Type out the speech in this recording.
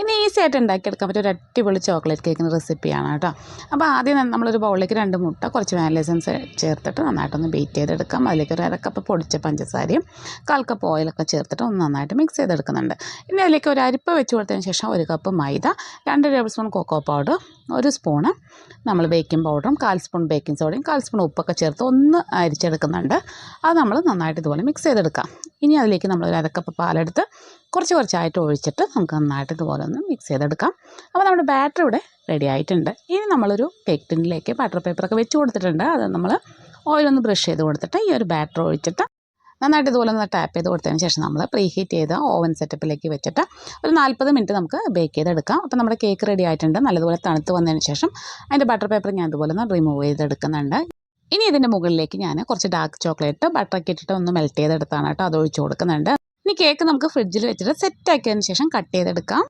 ഇനി ഈസി ആയിട്ട് ഉണ്ടാക്കിയെടുക്കാൻ പറ്റിയ ഒരു അടിപൊളി ചോക്ലേറ്റ് കേക്കിന്റെ റെസിപ്പിയാണ് കേട്ടോ. അപ്പോൾ ആദ്യം നമ്മളൊരു ബൗളിലേക്ക് രണ്ട് മുട്ട കുറച്ച് വാനില എസൻസ് ചേർത്തിട്ട് നന്നായിട്ടൊന്ന് ബീറ്റ് ചെയ്തെടുക്കാം. അതിലേക്ക് ഒരു അരക്കപ്പ് പൊടിച്ച പഞ്ചസാരയും കാൽ കപ്പ് ഓയിലൊക്കെ ചേർത്തിട്ട് ഒന്ന് നന്നായിട്ട് മിക്സ് ചെയ്തെടുക്കുന്നുണ്ട്. ഇനി അതിലേക്ക് ഒരു അരിപ്പ് വെച്ച് കൊടുത്തതിന് ശേഷം ഒരു കപ്പ് മൈദ രണ്ട് ടേബിൾ സ്പൂൺ കൊക്കോ പൗഡർ ഒരു സ്പൂണ് നമ്മൾ ബേക്കിംഗ് പൗഡറും കാൽ സ്പൂൺ ബേക്കിംഗ് സോഡയും കാൽ സ്പൂൺ ഉപ്പൊക്കെ ചേർത്ത് ഒന്ന് അരിച്ചെടുക്കുന്നുണ്ട്. അത് നമ്മൾ നന്നായിട്ട് ഇതുപോലെ മിക്സ് ചെയ്തെടുക്കാം. ഇനി അതിലേക്ക് നമ്മൾ ഒരു അരക്കപ്പ് പാലെടുത്ത് കുറച്ച് കുറച്ചായിട്ട് ഒഴിച്ചിട്ട് നമുക്ക് നന്നായിട്ട് ഇതുപോലെ ഒന്ന് മിക്സ് ചെയ്തെടുക്കാം. അപ്പോൾ നമ്മുടെ ബാറ്റർ ഇവിടെ റെഡി ആയിട്ടുണ്ട്. ഇനി നമ്മളൊരു കേക്ക് ടിന്നിലേക്ക് ബട്ടർ പേപ്പറൊക്കെ വെച്ച് കൊടുത്തിട്ടുണ്ട്. അത് നമ്മൾ ഓയിലൊന്ന് ബ്രഷ് ചെയ്ത് കൊടുത്തിട്ട് ഈ ഒരു ബാറ്റർ ഒഴിച്ചിട്ട് നന്നായിട്ട് ഇതുപോലെ ഒന്ന് ടാപ്പ് ചെയ്ത് കൊടുത്തതിന് ശേഷം നമ്മൾ പ്രീ ഹീറ്റ് ചെയ്ത ഓവൻ സെറ്റപ്പിലേക്ക് വെച്ചിട്ട് ഒരു നാൽപ്പത് മിനിറ്റ് നമുക്ക് ബേക്ക് ചെയ്തെടുക്കാം. അപ്പോൾ നമ്മുടെ കേക്ക് റെഡി ആയിട്ടുണ്ട്. നല്ലതുപോലെ തണുത്ത് വന്നതിന് ശേഷം അതിന്റെ ബട്ടർ പേപ്പർ ഞാൻ ഇതുപോലെ ഒന്ന് റിമൂവ് ചെയ്തെടുക്കുന്നുണ്ട്. ഇനി ഇതിന്റെ മുകളിലേക്ക് ഞാൻ കുറച്ച് ഡാർക്ക് ചോക്ലേറ്റ് ബട്ടറൊക്കെ ഇട്ടിട്ട് ഒന്ന് മെൽറ്റ് ചെയ്തെടുത്താണ് കേട്ടോ. അത് ഒഴിച്ച് കൊടുക്കുന്നുണ്ട്. കേക്ക് നമുക്ക് ഫ്രിഡ്ജിൽ വെച്ചിട്ട് സെറ്റാക്കിയതിന് ശേഷം കട്ട് ചെയ്തെടുക്കാം.